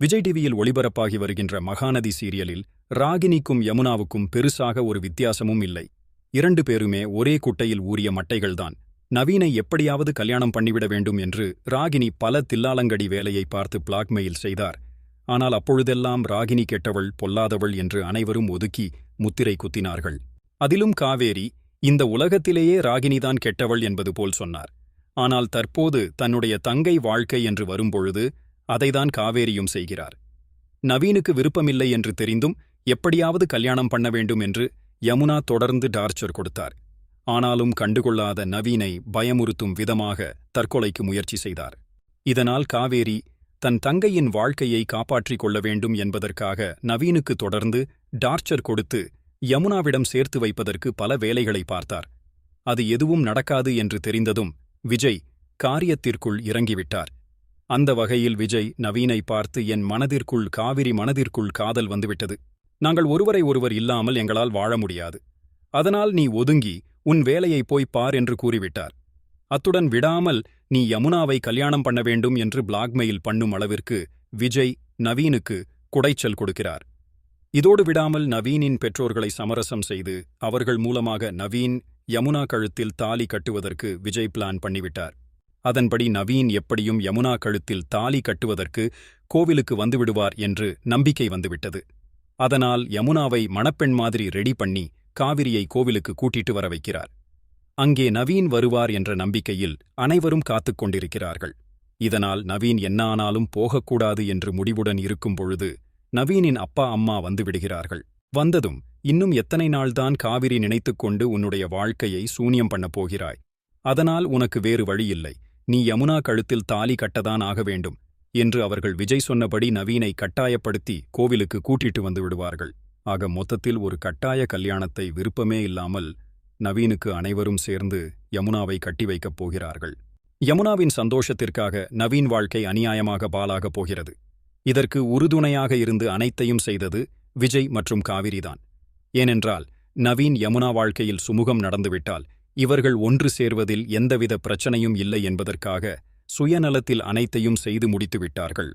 விஜய் டிவியில் ஒளிபரப்பாகி வருகின்ற மகாநதி சீரியலில் ராகினிக்கும் யமுனாவுக்கும் பெருசாக ஒரு வித்தியாசமும் இல்லை. இரண்டு பேருமே ஒரே குட்டையில் ஊறிய மட்டைகள்தான். நவீனை எப்படியாவது கல்யாணம் பண்ணிவிட வேண்டும் என்று ராகினி பல தில்லாலங்கடி வேலையை பார்த்து பிளாக்மெயில் செய்தார். ஆனால் அப்பொழுதெல்லாம் ராகினி கெட்டவள் பொல்லாதவள் என்று அனைவரும் ஒதுக்கி முத்திரை குத்தினார்கள். அதிலும் காவேரி இந்த உலகத்திலேயே ராகினிதான் கெட்டவள் என்பது போல் சொன்னார். ஆனால் தற்போது தன்னுடைய தங்கை வாழ்க்கை என்று வரும்பொழுது அதைதான் காவேரியும் செய்கிறார். நவீனுக்கு விருப்பமில்லை என்று தெரிந்தும் எப்படியாவது கல்யாணம் பண்ண வேண்டும் என்று யமுனா தொடர்ந்து டார்ச்சர் கொடுத்தார். ஆனாலும் கண்டுகொள்ளாத நவீனை பயமுறுத்தும் விதமாக தற்கொலைக்கு முயற்சி செய்தார். இதனால் காவேரி தன் தங்கையின் வாழ்க்கையை காப்பாற்றிக் கொள்ள வேண்டும் என்பதற்காக நவீனுக்கு தொடர்ந்து டார்ச்சர் கொடுத்து யமுனாவிடம் சேர்த்து வைப்பதற்கு பல வேலைகளை பார்த்தார். அது எதுவும் நடக்காது என்று தெரிந்ததும் விஜய் காரியத்திற்குள் இறங்கிவிட்டார். அந்த வகையில் விஜய் நவீனை பார்த்து என் மனதிற்குள் காவிரி மனதிற்குள் காதல் வந்துவிட்டது. நாங்கள் ஒருவரை ஒருவர் இல்லாமல் எங்களால் வாழ முடியாது. அதனால் நீ ஒதுங்கி உன் வேலையை போய் பார் என்று கூறிவிட்டார். அத்துடன் விடாமல் நீ யமுனாவை கல்யாணம் பண்ண வேண்டும் என்று பிளாக்மெயில் பண்ணும் அளவிற்கு விஜய் நவீனுக்கு குடைச்சல் கொடுக்கிறார். இதோடு விடாமல் நவீனின் பெற்றோர்களை சமரசம் செய்து அவர்கள் மூலமாக நவீன் யமுனா கழுத்தில் தாலி கட்டுவதற்கு விஜய் பிளான் பண்ணிவிட்டார். அதன்படி நவீன் எப்படியும் யமுனா கழுத்தில் தாலி கட்டுவதற்கு கோவிலுக்கு வந்துவிடுவார் என்று நம்பிக்கை வந்துவிட்டது. அதனால் யமுனாவை மணப்பெண் மாதிரி ரெடி பண்ணி காவிரியை கோவிலுக்கு கூட்டிட்டு வர வைக்கிறார். அங்கே நவீன் வருவார் என்ற நம்பிக்கையில் அனைவரும் காத்துக் கொண்டிருக்கிறார்கள். இதனால் நவீன் என்ன ஆனாலும் போகக்கூடாது என்று முடிவுடன் இருக்கும் பொழுது நவீனின் அப்பா அம்மா வந்துவிடுகிறார்கள் வந்ததும் இன்னும் எத்தனை நாள்தான் காவிரி நினைத்துக்கொண்டு உன்னுடைய வாழ்க்கையை சூனியம் பண்ணப் போகிறாய்? அதனால் உனக்கு வேறு வழியில்லை. நீ யமுனா கழுத்தில் தாலி கட்டதான் ஆக வேண்டும் என்று அவர்கள் விஜய் சொன்னபடி நவீனை கட்டாயப்படுத்தி கோவிலுக்கு கூட்டிட்டு வந்து விடுவார்கள். ஆக மொத்தத்தில் ஒரு கட்டாய கல்யாணத்தை விருப்பமே இல்லாமல் நவீனுக்கு அனைவரும் சேர்ந்து யமுனாவை கட்டி வைக்கப் போகிறார்கள். யமுனாவின் சந்தோஷத்திற்காக நவீன் வாழ்க்கை அநியாயமாக பாலாகப் போகிறது. இதற்கு உறுதுணையாக இருந்து அனைத்தையும் செய்தது விஜய் மற்றும் காவிரிதான். ஏனென்றால் நவீன் யமுனா வாழ்க்கையில் சுமூகம் நடந்துவிட்டால் இவர்கள் ஒன்று சேர்வதில் எந்தவித பிரச்சனையும் இல்லை என்பதற்காக சுயநலத்தில் அனைத்தையும் செய்து முடித்துவிட்டார்கள்.